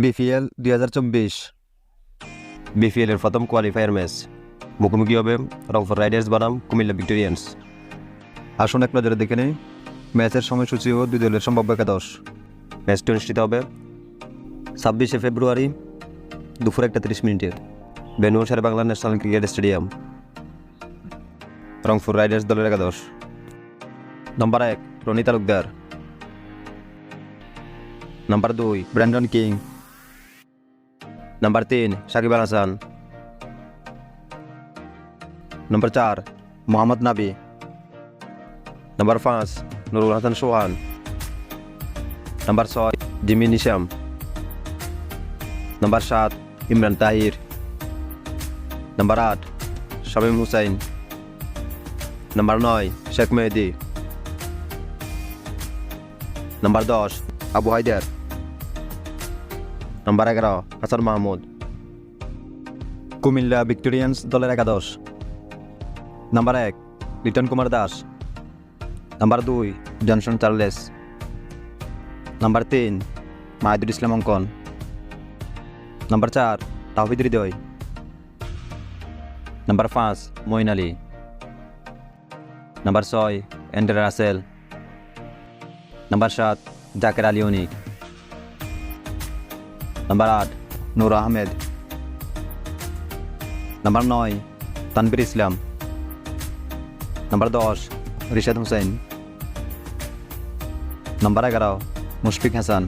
BPL দুই হাজার চব্বিশ। বিপিএলের প্রথম কোয়ালিফায়ার ম্যাচ মুখোমুখি হবে রংপুর রাইডার্স বনাম কুমিল্লা ভিক্টোরিয়ান্স। আসুন এক নজরে দেখে নেই ম্যাচের সময়সূচি ও দুই দলের সম্ভাব্য একাদশ। ম্যাচটি অনুষ্ঠিত হবে ছাব্বিশে ফেব্রুয়ারি দুপুর একটা তিরিশ মিনিটে বেনুয়ার Shere Bangla national cricket stadium. Rangpur riders দলের একাদশ। নম্বর এক রনি তালুকদার। নাম্বার দুই ব্র্যান্ডন কিং। নাম্বার তিন সাকিব আল হাসান নম্বর চার মোহাম্মদ নাবি নাম্বার পাঁচ নুরুল হাসান সোহান নাম্বার ছয় জিমি নিশাম নাম্বার সাত ইমরান তাহির নাম্বার আট শামীম হুসাইন নাম্বার নয় শেখ মেহেদি নাম্বার দশ আবু হায়দার নাম্বার এগারো, হাসান মাহমুদ। কুমিল্লা ভিক্টোরিয়ান্স দলের একাদশ। নাম্বার এক, লিটন কুমার দাস। নাম্বার দুই, জনসন চার্লেস। নাম্বার তিন, মাহিদুল ইসলাম অঙ্কন। নাম্বার চার তাহবিদ হৃদয়। নাম্বার পাঁচ, মঈন আলী। নাম্বার ছয়, এন্ডার রাসেল। নাম্বার সাত, জাকের আলী অনিক। নাম্বার আট নূর আহমেদ নাম্বার নয় তানবির ইসলাম নাম্বার দশ রিশাদ হুসেন নাম্বার এগারো মুশফিক হাসান